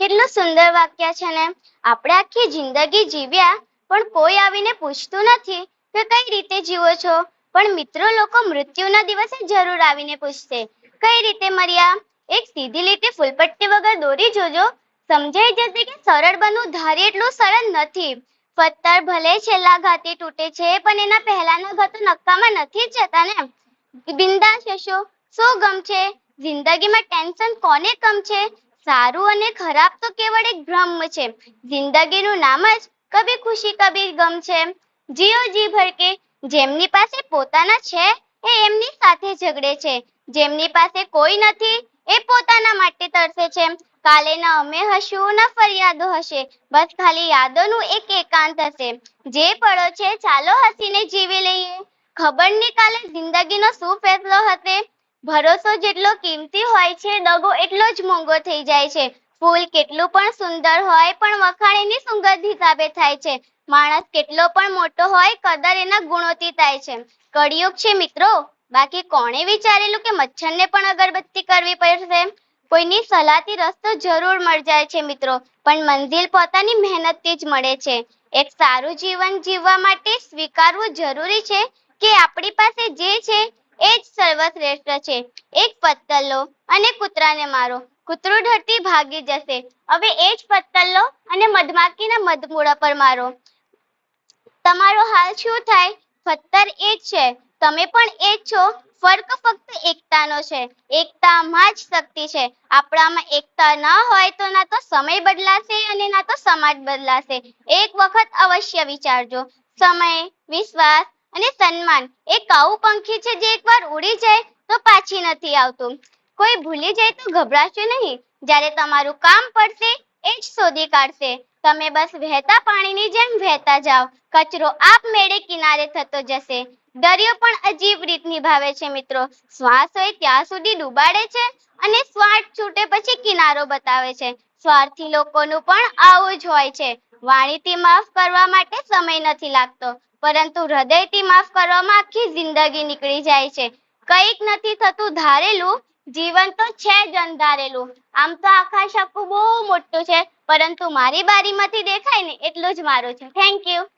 કેટલું સુંદર વાક્ય છે ને? આપણે આખી જિંદગી જીવ્યા, પણ કોઈ આવીને પૂછતું નથી કે કઈ રીતે જીવો છો? પણ મિત્રો, લોકો મૃત્યુના દિવસે જરૂર આવીને પૂછશે. કઈ રીતે મર્યા? એક સીધી લીટી ફૂલપટ્ટી વગર દોરી જોજો. સમજાઈ જશે કે સરળ બનવું ધારી એટલું સરળ નથી. પથ્થર ભલે છેલ્લા ઘાતે તૂટે છે, પણ એના પહેલાના ઘા તો નક્કામાં નથી જતા ને? બિંદાસ હશો. શું ગમ છે? જિંદગીમાં ટેન્શન કોને કમ છે? સારું અને ખરાબ તો કેવળ એક ભ્રમ છે. જિંદગીનું નામ જ કભી ખુશી કભી ગમ છે. જીઓ જી ભરકે જેમની પાસે પોતાના છે એ એમની સાથે ઝઘડે છે. જેમની પાસે કોઈ નથી એ પોતાના માટે તરસે છે. કાલે ના અમે હશું ન ફરિયાદો હશે. બસ ખાલી યાદોનું એક એકાંત હશે. જે પડો છે ચાલો હસીને જીવી લઈએ. ખબર નહીં કાલે જિંદગીનો શું ફેસલો હશે? ભરોસો જેટલો કિંમતી હોય છે દગો એટલો જ મોંઘો થઈ જાય છે. ફૂલ કેટલું પણ સુંદર હોય, પણ વખાણ એની સુગંધ હિસાબે થાય છે. માણસ કેટલો પણ મોટો હોય, કદર એના ગુણોથી થાય છે. કળિયુગ છે મિત્રો. બાકી કોણે વિચારેલું કે મચ્છરને પણ અગરબત્તી કરવી પડશે? કોઈની સલાહથી રસ્તો જરૂર મળી જાય છે મિત્રો. પણ મંજિલ પોતાની મહેનતથી જ મળે છે. એક સારું જીવન જીવવા માટે સ્વીકારવું જરૂરી છે કે આપણી પાસે જે છે એ જ સર્વશ્રેષ્ઠ છે. એક પત્તર લો અને કૂતરાને મારો. કૂતરું ઢળતી ભાગી જશે. હવે એ જ પત્તર લો અને મધમાખીના મધમૂળા પર મારો. તમારો હાલ શું થાય? પત્તર એ જ છે. તમે પણ એ જ છો. ફર્ક ફક્ત એકતાનો છે. એકતામાં જ શક્તિ છે. આપણામાં એકતા ન હોય તો ના તો સમય બદલાશે અને ના તો સમાજ બદલાશે. એક વખત અવશ્ય વિચારજો. સમય, વિશ્વાસ અને સન્માન. એ કાઉ પંખી છે જે એકવાર ઉડી જાય તો પાછી નથી આવતું. કોઈ ભૂલી જાય તો ગભરાશો નહીં. જ્યારે તમારું કામ પડશે, એ જ શોધી કાઢશે. તમે બસ વહેતા પાણીની જેમ વહેતા જાઓ. કચરો આપમેળે કિનારે થતો જશે. દરિયો પણ અજીબ રીત નિભાવે છે મિત્રો. શ્વાસ હોય ત્યાં સુધી ડૂબાડે છે અને સ્વાર્થ છૂટે પછી કિનારો બતાવે છે. સ્વાર્થી લોકોનું પણ આવું જ હોય છે. વાણીથી માફ કરવા માટે સમય નથી લાગતો, પરંતુ હૃદયથી માફ કરવામાં આખી જિંદગી નીકળી જાય છે. કંઈક નથી થતું ધારેલું, જીવન તો છે જ અંધારેલું. આમ તો આકાશ આખું બહુ મોટું છે, પરંતુ મારી બારીમાંથી દેખાય ને એટલું જ મારું છે. Thank you